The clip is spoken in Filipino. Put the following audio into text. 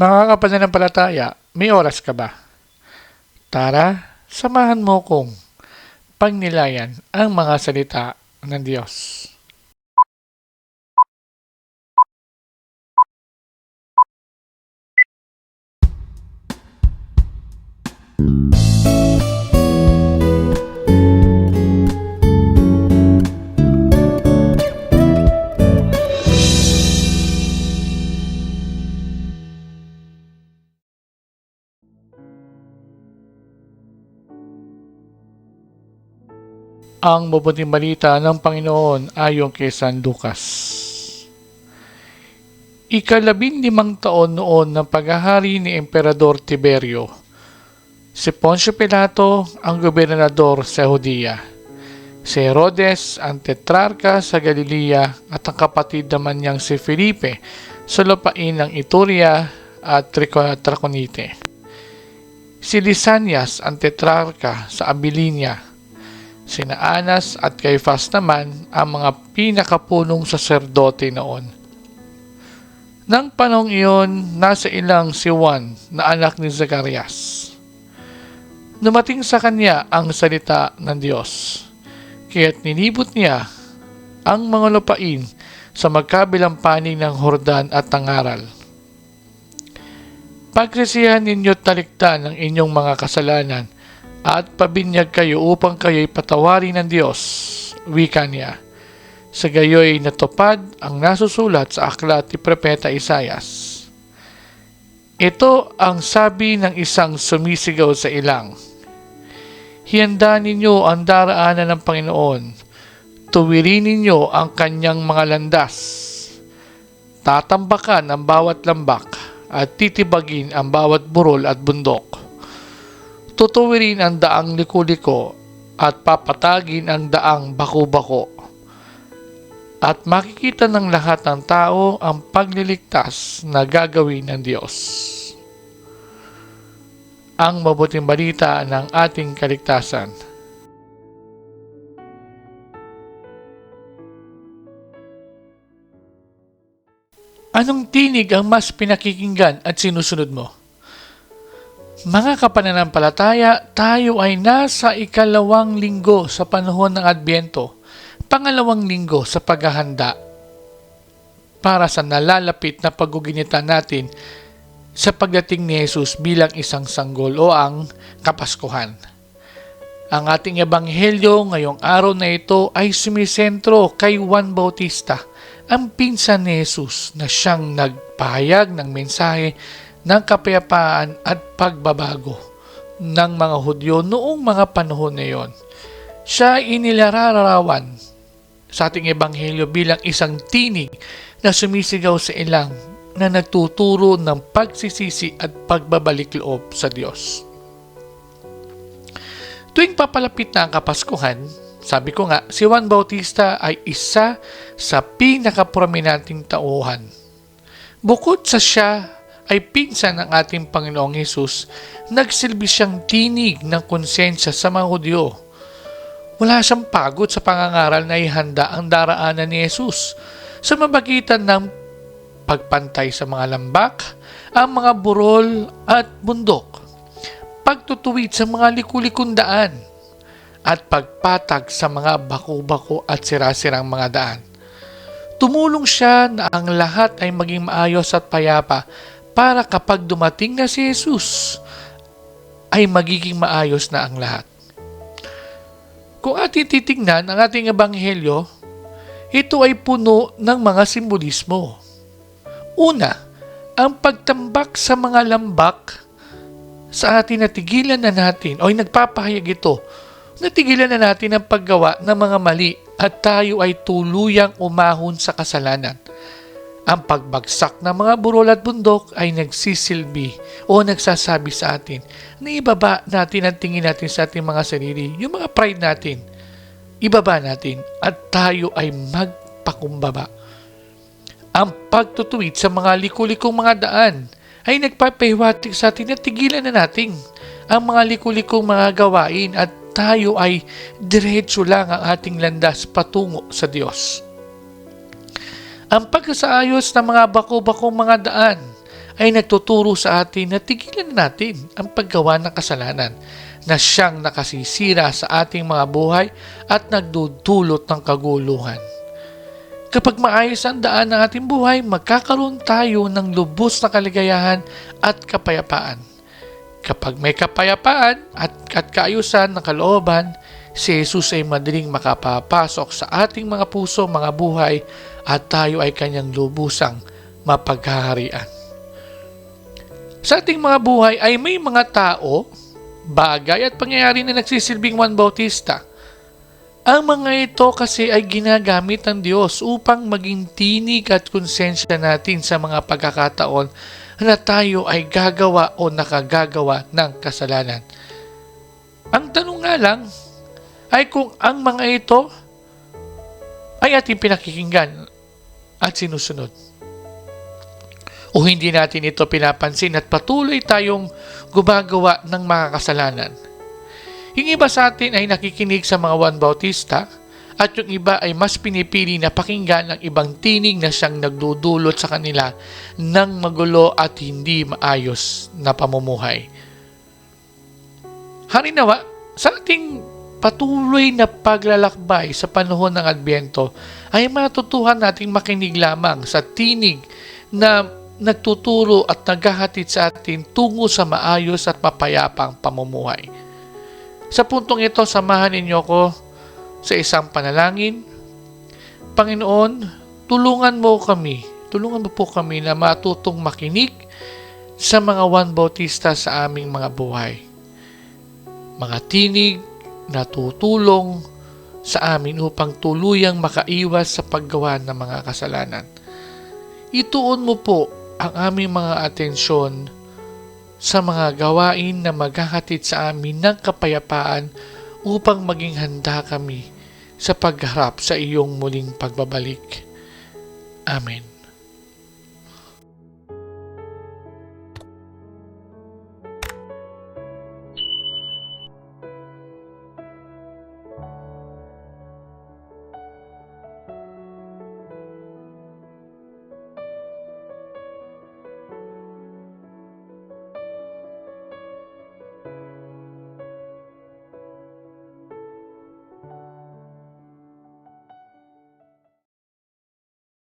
Mga kapananampalataya, may oras ka ba? Tara, samahan mo kong pagnilayan ang mga salita ng Diyos. Ang mabuting balita ng Panginoon ayon kay San Lucas. Ikalabing limang taon noon ng paghahari ni Emperador Tiberio. Si Poncio Pilato ang gobernador sa Judea. Si Herodes ang tetrarka sa Galilea at ang kapatid naman niyang si Felipe sa lupain ng Ituria at Trico- Traconite. Si Lisanias ang tetrarka sa Abilinia Sina Anas at Caifas naman ang mga pinakapunong saserdote noon. Nang panong iyon, nasa ilang si Juan na anak ni Zacarias. Dumating sa kanya ang salita ng Diyos, kaya't nilibot niya ang mga lupain sa magkabilang panig ng Hordan at Tangaral. Pagsisihan ninyo taliktan ng inyong mga kasalanan at pabinyag kayo upang kayo'y patawarin ng Diyos, wika niya. Sa gayoy natupad ang nasusulat sa aklat ni Propeta Isayas. Ito ang sabi ng isang sumisigaw sa ilang. Hiyanda ninyo ang daraanan ng Panginoon. Tuwirin ninyo ang kanyang mga landas. Tatambakan ang bawat lambak at titibagin ang bawat burol at bundok tutuwirin ang daang liko-liko at papatagin ang daang bako-bako. At makikita ng lahat ng tao ang pagliligtas na gagawin ng Diyos. Ang mabuting balita ng ating kaligtasan. Anong tinig ang mas pinakikinggan at sinusunod mo? Mga kapananampalataya, tayo ay nasa ikalawang linggo sa panahon ng Adbyento, pangalawang linggo sa paghahanda para sa nalalapit na pagguginita natin sa pagdating ni Jesus bilang isang sanggol o ang Kapaskuhan. Ang ating ebanghelyo ngayong araw na ito ay sumisentro kay Juan Bautista, ang pinsan ni Jesus na siyang nagpahayag ng mensahe ng kapayapaan at pagbabago ng mga Hudyo noong mga panahon na iyon. Siya inilararawan sa ating ebanghelyo bilang isang tinig na sumisigaw sa ilang na nagtuturo ng pagsisisi at pagbabalik loob sa Diyos. Tuwing papalapit na ang Kapaskuhan, sabi ko nga, si Juan Bautista ay isa sa pinakaprominanting tauhan. Bukod sa siya ay pinsan ng ating Panginoong Hesus, nagsilbi siyang tinig ng konsensya sa mga Hudyo. Wala siyang pagod sa pangangaral na ihanda ang daraanan ni Jesus sa mabagitan ng pagpantay sa mga lambak, ang mga burol at bundok, pagtutuwid sa mga likulikong daan, at pagpatag sa mga bako-bako at sirasirang mga daan. Tumulong siya na ang lahat ay maging maayos at payapa para kapag dumating na si Jesus, ay magiging maayos na ang lahat. Kung ating titingnan ang ating ebanghelyo, ito ay puno ng mga simbolismo. Una, ang pagtambak sa mga lambak sa atin natigilan na natin o ay nagpapahayag ito, natigilan na natin ang paggawa ng mga mali at tayo ay tuluyang umahon sa kasalanan ang pagbagsak ng mga burol at bundok ay nagsisilbi o nagsasabi sa atin na ibaba natin ang tingin natin sa ating mga sarili, yung mga pride natin. Ibaba natin at tayo ay magpakumbaba. Ang pagtutuwid sa mga likulikong mga daan ay nagpapahiwatig sa atin na tigilan na natin ang mga likulikong mga gawain at tayo ay diretso lang ang ating landas patungo sa Diyos. Ang pagkasaayos ng mga bako-bakong mga daan ay nagtuturo sa atin na tigilan natin ang paggawa ng kasalanan na siyang nakasisira sa ating mga buhay at nagdudulot ng kaguluhan. Kapag maayos ang daan ng ating buhay, magkakaroon tayo ng lubos na kaligayahan at kapayapaan. Kapag may kapayapaan at, at kaayusan ng kalooban, si Jesus ay madaling makapapasok sa ating mga puso, mga buhay at tayo ay kanyang lubusang mapaghaharian. Sa ating mga buhay ay may mga tao, bagay at pangyayari na nagsisilbing Juan Bautista. Ang mga ito kasi ay ginagamit ng Diyos upang maging tinig at konsensya natin sa mga pagkakataon na tayo ay gagawa o nakagagawa ng kasalanan. Ang tanong nga lang ay kung ang mga ito ay ating pinakikinggan at sinusunod. O hindi natin ito pinapansin at patuloy tayong gumagawa ng mga kasalanan. Yung iba sa atin ay nakikinig sa mga Juan Bautista at yung iba ay mas pinipili na pakinggan ang ibang tinig na siyang nagdudulot sa kanila ng magulo at hindi maayos na pamumuhay. Harinawa, sa ating patuloy na paglalakbay sa panahon ng Adbyento ay matutuhan nating makinig lamang sa tinig na nagtuturo at naghahatid sa atin tungo sa maayos at mapayapang pamumuhay. Sa puntong ito, samahan ninyo ko sa isang panalangin. Panginoon, tulungan mo kami, tulungan mo po kami na matutong makinig sa mga Juan Bautista sa aming mga buhay. Mga tinig na tutulong sa amin upang tuluyang makaiwas sa paggawa ng mga kasalanan. Ituon mo po ang aming mga atensyon sa mga gawain na maghahatid sa amin ng kapayapaan upang maging handa kami sa pagharap sa iyong muling pagbabalik. Amen.